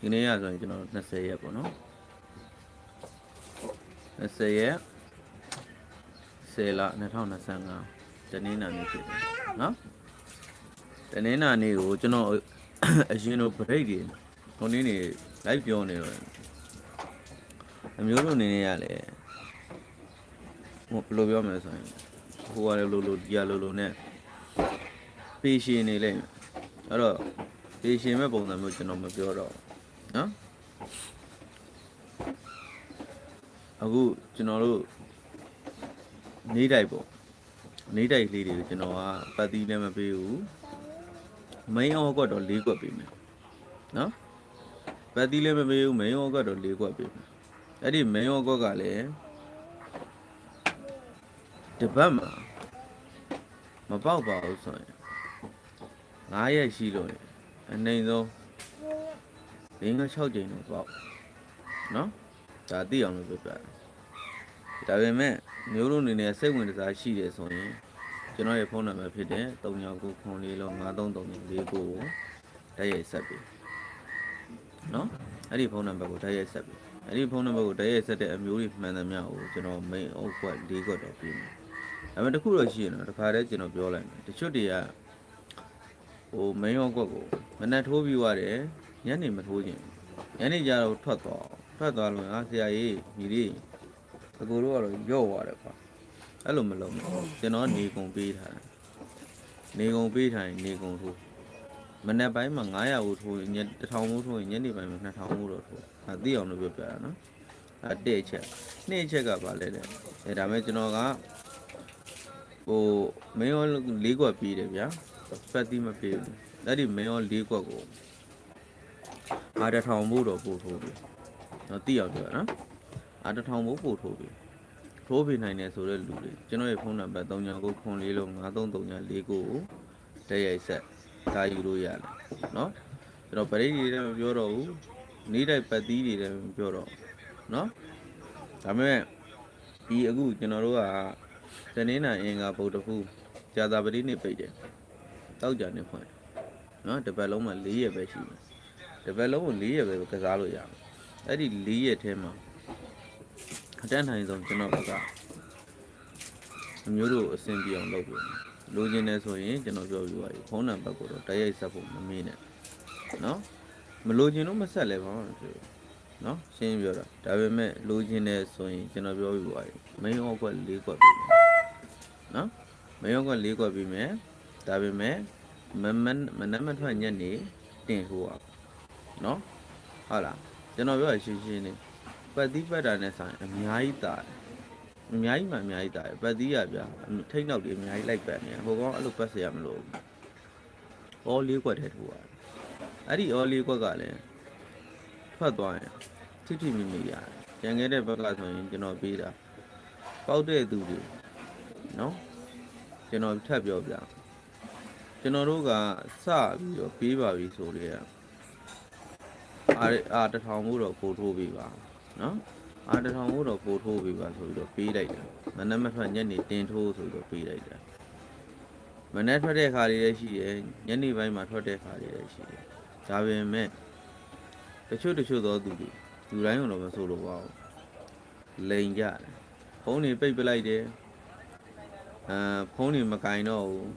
ဒီနေ့ရဆိုရင်ကျွန်တော်20ရက်ပေါ့နော်20ရက်10လ2025တနင်္လာနေ့ဖြစ်တယ်နော်တနင်္လာနေ့ကိုကျွန်တော်အရင်တော့ break တွေဟိုနေ့နေ live ပြောနေတော့အမျိုးတို့အနေနဲ့ရလေဟိုဘယ်လိုပြောမလဲဆိုရင်ဟိုကလည်းလိုလိုဒီကလိုလိုနဲ့ပေရှင်နေလိမ့်မယ်အဲ့တော့ပေရှင်မဲ့ပုံစံမျိုးကျွန်တော်မပြောတော့ဘူးနော် အခုကျွန်တော်တို့နေတိုက်ပေါ့နေတိုက်လေးတွေကိုကျွန်တော်ကပတ်သီးလည်းမပေးဘူး main အောကွက်တော့၄ကွက်ပေးမယ်နော်ပတ်သီးလည်းမပေးဘူး main အောကွက်တော့၄ကွက်ပေးမယ်အဲ့ဒီ main အောကွက်ကလည်းတပတ်မှာမပေါက်ပါဘူးဆိုရင်9ရက်ရှိလို့ရင်အနိုင်ဆုံး၄၅6ကြိမ်တော့ပေါက်နော်ဒါသိအောင်လို့ပြောပြတယ် ဒါပေမဲ့မျိုးတို့အနေနဲ့စိတ်ဝင်စားရှိတယ်ဆိုရင်ကျွန်တော်ရဲ့ဖုန်းနံပါတ်ဖြစ်တဲ့3999လုံး5339ကိုတိုက်ရိုက်ဆက်ပေးနော်အဲ့ဒီဖုန်းနံပါတ်ကိုတိုက်ရိုက်ဆက်ပေးအဲ့ဒီဖုန်းနံပါတ်ကိုတိုက်ရိုက်ဆက်တဲ့အမျိုးတွေမှန်သမျှကိုကျွန်တော် main အုပ်ကွက်၄ကွက်တော့ပေးမယ်ဒါပေမဲ့တခုတော့ရှိရင်တော့တစ်ခါတည်းကျွန်တော်ပြောလိုက်မယ်တချို့တွေကဟို main အုပ်ကွက်ကိုမနှက်ထိုးပြီးွားတယ်ညနေမထိုးခြင်းညနေကျတော့ထွက်သွားထွက်သွားလို့ဟာဆရာကြီးညီလေး အကိုတို့ကတော့ရော့သွားတယ်ကွာအဲ့လိုမလုပ်ဘူးကျွန်တော်နေကုန်ပေးထားတယ်နေကုန်ပေးထားရင်နေကုန်ထိုးမနေ့ပိုင်းမှာ900ဘူးထိုးရင်ည1000ဘူးထိုးရင်ညနေပိုင်းမှာ2000ဘူးတော့ထိုးအဲသိအောင်လို့ပြောပြတာနော်အဲတဲ့ချက်နှစ်ချက်ကပါလဲတဲ့အဲဒါမဲ့ကျွန်တော်ကဟိုမင်းရော၄ကွက်ပြီးတယ်ဗျာဖက်တိမပေးဘူးအဲ့ဒီမင်းရော၄ကွက်ကိုအားတစ်ထောင်ဘူးတော့ပို့ထိုးပြီနော်သိအောင်ပြောနော် အားတစ်ထောင်ဘူးပို့ထိုးပြီ ထိုးပေးနိုင်တယ်ဆိုတဲ့လူတွေကျွန်တော်ရဲ့ဖုန်းနံပါတ်3994လုံး9339ကိုတက်ရိုက်ဆက်ဒါယူလို့ရတယ်เนาะကျွန်တော်ပရိတ်တွေလည်းမပြောတော့ဘူးနေ့တိုင်းပတ်သီးတွေလည်းမပြောတော့เนาะဒါပေမဲ့ဒီအခုကျွန်တော်တို့ကတနင်္လာအင်္ဂါဗုဒ္ဓဖူးကြာသာပတိနေ့ပိတ်တယ်တောက်ကြနေဖွင့်เนาะတစ်ပတ်လုံးမှာ၄ရက်ပဲရှိတယ်တစ်ပတ်လုံးကို၄ရက်ပဲကစားလို့ရတယ်အဲ့ဒီ၄ရက်ထဲမှာ အတန်းနိုင်ဆုံးကျွန်တော်ဘက်ကအမျိုးတို့အဆင်ပြေအောင်လုပ်ပြလိုချင်တယ်ဆိုရင်ကျွန်တော်ပြောပြပါပြီဖုန်းနံပါတ်ကိုတော့တိုက်ရိုက်ဆက်ဖို့မမေ့နဲ့နော်မလိုချင်လို့မဆက်လဲပါဘူးနော်ရှင်းပြောတာဒါပေမဲ့လိုချင်တယ်ဆိုရင်ကျွန်တော်ပြောပြပါပြီမင်းအောက်ကွက်၄ကွက်ပြီနော်မင်းအောက်ကွက်၄ကွက်ပြီမယ်ဒါပေမဲ့မမမနက်မထွက်ညက်နေတင်ဟိုอ่ะနော်ဟုတ်လားကျွန်တော်ပြောရရှင်းရှင်းနေ ပတ်သီးပတ်တာနဲ့ဆိုင်အများကြီးတာတယ်အများကြီးမှအများကြီးတာတယ်ပတ်သီးရဗျာထိတ်နောက်တွေအများကြီးလိုက်ပတ်နေဟိုကောင်အဲ့လိုပတ်စရမလို့အော်လေးကွက်ထဲထိုးရတယ်အဲ့ဒီအော်လေးကွက်ကလည်းထွက်သွားရင်ထိထိမိမိရတယ်ကြံခဲ့တဲ့ဘက်ကဆိုရင်ကျွန်တော်ပေးတာပေါက်တဲ့သူတွေနော်ကျွန်တော်ထပ်ပြောပြကျွန်တော်တို့ကစပြီးတော့ပေးပါပြီဆိုတော့အာအာတထောင်မှုတော့ပို့ထိုးပေးပါ နော်အာတထောင်ကိုတော့ပို့ထိုးပေးပါဆိုပြီးတော့ပေးလိုက်တယ်မနက်မထွက်ညနေတင်ထိုးဆိုပြီးတော့ပေးလိုက်တယ်မနက်ထွက်တဲ့ခါလေးလည်းရှိတယ်ညနေပိုင်းမှာထွက်တဲ့ခါလေးလည်းရှိတယ်ဒါပေမဲ့တချို့တချို့သောသူတွေလူတိုင်းကတော့မဆိုလို့ပါဘူးလိန်ကြတယ်ဖုန်းတွေပိတ်ပလိုက်တယ်အာဖုန်းတွေမကင်တော့ဘူး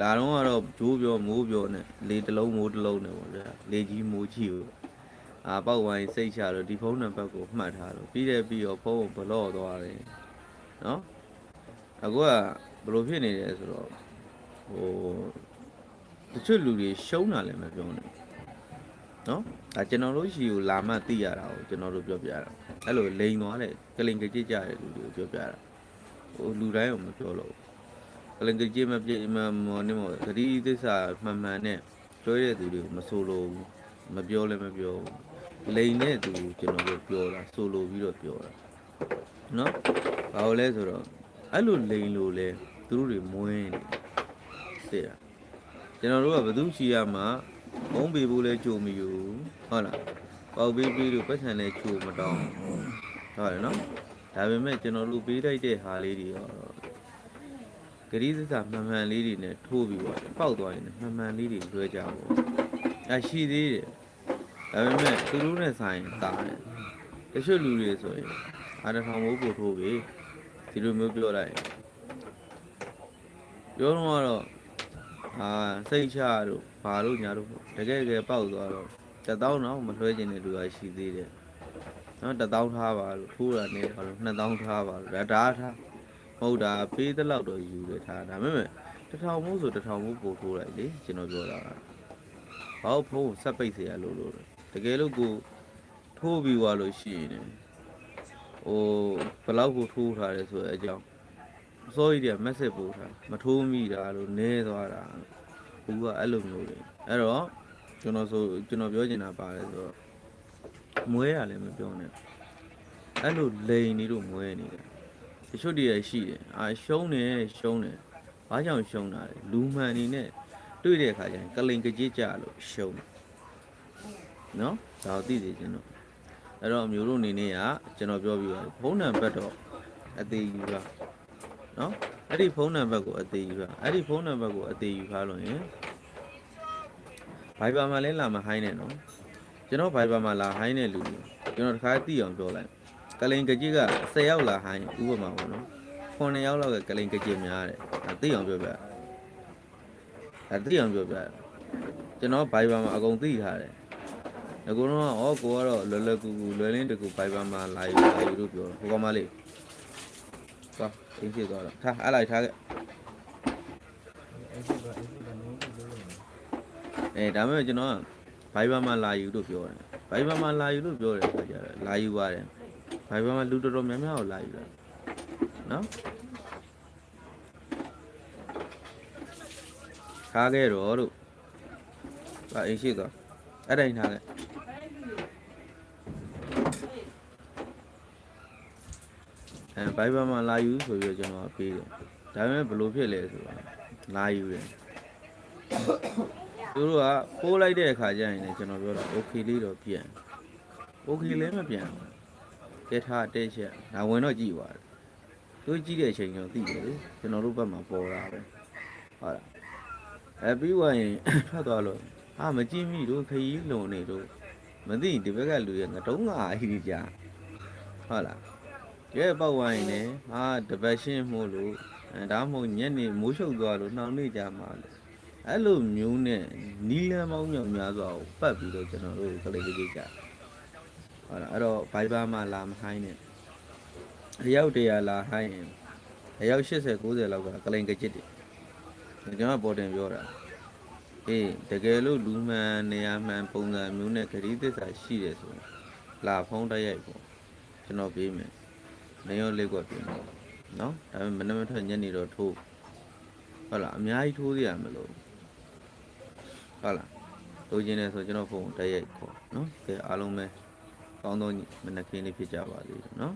လာတော့ကတော့ဂျိုးပြောမိုးပြောနဲ့လေတစ်လုံးမိုးတစ်လုံးနဲ့ပေါ့ဗျာလေကြီးမိုးကြီးကို အာပေါက်ဝိုင်းစိတ်ချတော့ဒီဖုန်းနံပါတ်ကိုမှတ်ထားတော့ပြီးတယ်ပြီးတော့ဖုန်းကိုဘလော့သွားတယ်နော်အခုကဘယ်လိုဖြစ်နေလဲဆိုတော့ဟိုတချို့လူတွေရှုံးတာလည်းမပြောနဲ့နော်ဒါကျွန်တော်တို့ရှိကိုလာမှသိရတာကိုကျွန်တော်တို့ပြောပြတာအဲ့လိုလိန်သွားတဲ့ကလင်ကကြစ်ကြတဲ့လူတွေကိုပြောပြတာဟိုလူတိုင်းကိုမပြောလို့ကလင်ကကြစ်မပြမမော်နေမော်သတိသစ္စာမှန်မှန်နဲ့ပြောရတဲ့သူတွေကိုမဆိုလို့မပြောလည်းမပြောဘူး လိန်နဲ့သူကျွန်တော်တို့ပြောတာဆိုလိုပြီးတော့ပြောတာနော်ဘာလို့လဲဆိုတော့အဲ့လိုလိန်လိုလဲသူတို့တွေမွင်းနေတယ်ကျွန်တော်တို့ကဘသူချီရမှာဘုံပေဖို့လဲကြုံမီဘူးဟုတ်လားပေါက်ပေးပြီးလို့ပတ်စံလဲချိုးမတောင်းဟုတ်တယ်နော်ဒါပေမဲ့ကျွန်တော်တို့ပေးလိုက်တဲ့ဟာလေးတွေရောဂရိသစာမှန်မှန်လေးတွေနဲ့ထိုးပြီးတော့ပောက်သွားရင်မှန်မှန်လေးတွေလွှဲကြပါဦးအရှိသေးတယ် ဒါပေမဲ့သူတို့နဲ့ဆိုင်တာတယ်တချို့လူတွေဆိုရင်အားတစ်ထောင်မိုးပို့ထိုးပြီဒီလိုမျိုးပြောလိုက်ရင်ပြောတော့ကတော့အာစိတ်ချတို့ဘာလို့ညာတို့တကယ်တကယ်ပေါက်သွားတော့တစ်တောင်းတော့မလွှဲခြင်းတဲ့လူကရှိသေးတယ်နော်တစ်တောင်းထားပါလို့ထိုးတာနေတော့နှစ်တောင်းထားပါလို့ဒါဒါထားမဟုတ်တာပေးတဲ့လောက်တော့ယူတယ်ထားဒါပေမဲ့တစ်ထောင်မိုးဆိုတစ်ထောင်မိုးပို့ထိုးလိုက်လေကျွန်တော်ပြောတာက ဘာလို့ဖုန်းကိုဆက်ပိတ်เสียရလို့လို့လဲ တကယ်လို့ကိုထိုးပြီးသွားလို့ရှိရင်လည်းဟိုဘယ်လောက်ကိုထိုးထားတယ်ဆိုတဲ့အကြောင်းအစိုးရတွေက message ပို့ထားမထိုးမိတာလို့နဲသွားတာဘူးကအဲ့လိုမျိုးတွေအဲ့တော့ကျွန်တော်ဆိုကျွန်တော်ပြောချင်တာပါတယ်ဆိုတော့မွဲရလည်းမပြောနဲ့အဲ့လိုလိန်နေလို့မွဲနေတယ်တချို့တည်းရရှိတယ်အာရှုံးတယ်ရှုံးတယ်ဘာကြောင့်ရှုံးတာလဲလူမှန်နေနဲ့တွေ့တဲ့အခါကျရင်ကလိန်ကကြစ်ကြလို့ရှုံးတယ် နော်ဒါကိုသိသေးခြင်းတော့အဲ့တော့မျိုးတို့အနေနဲ့ကကျွန်တော်ပြောပြီးပါဖုန်းနံပါတ်တော့အသေးယူတာနော်အဲ့ဒီဖုန်းနံပါတ်ကိုအသေးယူတာအဲ့ဒီဖုန်းနံပါတ်ကိုအသေးယူထားလို့ရင် Viber မှာလည်းလာမဟိုင်းနဲ့နော်ကျွန်တော် Viber မှာလာဟိုင်းတဲ့လူတွေကျွန်တော်တခါသိအောင်ပြောလိုက်ကလိန်ကကြစ်က10ယောက်လာဟိုင်းဥပမာပေါ့နော်9ယောက်လောက်ကကလိန်ကကြစ်များတယ်ဒါသိအောင်ပြောပြဒါသိအောင်ပြောပြတယ်ကျွန်တော် Viber မှာအကုန်သိထားတယ် ငါကတော့ဩကိုကတော့လွယ်လွယ်ကူကူလွယ်လင်းတကူ Viber မှာလာယူလာယူလို့ပြောတယ်ဟိုကောင်မလေးသွားအင်းဖြစ်သွားတော့ထားအဲ့လိုက်ထားခဲ့အဲဒါမဲ့ကျွန်တော်က Viber မှာလာယူလို့ပြောတယ် Viber မှာလာယူလို့ပြောတယ်ခါကြတယ်လာယူပါတယ် Viber မှာလူတော်တော်များများကိုလာယူတယ်နော်ထားခဲ့တော့လို့ဟာအင်းရှိသွားအဲ့တိုင်းထားခဲ့ အဲ Viber မှာလာယူဆိုပြီးတော့ကျွန်တော်ပေးတယ်ဒါပေမဲ့ဘယ်လိုဖြစ်လဲဆိုတော့လာယူတယ်သူတို့ကပိုးလိုက်တဲ့အခါကျရင်လည်းကျွန်တော်ပြောတာ okay လေးတော့ပြန် okay လည်းမပြန်ဘူးကဲထားတဲ့ချက်ဒါဝင်တော့ကြည့်ပါသူကြည့်တဲ့အချိန်တော့သိတယ်လေကျွန်တော်တို့ဘက်မှာပေါ်တာပဲဟုတ်လားအဲပြီးသွားရင်ထွက်သွားလို့အာမကြည့်မိတို့ခရီးလုံနေတို့မသိရင်ဒီဘက်ကလူရငတုံးငါအဟိကြဟုတ်လား ကဲပောက်ဝိုင်းနေဟာတပတ်ရှင်းမို့လို့အဲဒါမှမဟုတ်ညနေမိုးရှုပ်သွားလို့နှောင်နေကြမှာလို့အဲ့လိုမျိုးနဲ့နီလန်းမောင်းမြောင်များစွာကိုပတ်ပြီးတော့ကျွန်တော်တို့ကလေးလေးကြဟုတ်လားအဲ့တော့ Viber မှာလာမဟိုင်းနဲ့အယောက်တရာလာဟိုင်းရင်အယောက်80 90လောက်ကကလိန်ကကြစ်တယ်ကျွန်တော်ပေါ်တင်ပြောတာအေးတကယ်လို့လူမှန်နေရာမှန်ပုံစံမျိုးနဲ့ဂရီးသစ္စာရှိတယ်ဆိုရင်လာဖုံးတိုက်ရိုက်ပေါ့ကျွန်တော်ပြေးမယ် နေရောလေးကွက်ပြေးမယ်နော်ဒါပေမဲ့မနေ့မထွက်ညနေတော့ထိုးဟုတ်လားအများကြီးထိုးရမလို့ဟုတ်လားလိုချင်တယ်ဆိုကျွန်တော်ဖုန်းတိုက်ရိုက်ခေါ်နော်ကဲအားလုံးပဲကောင်းသောမနက်ခင်းလေးဖြစ်ကြပါစေနော်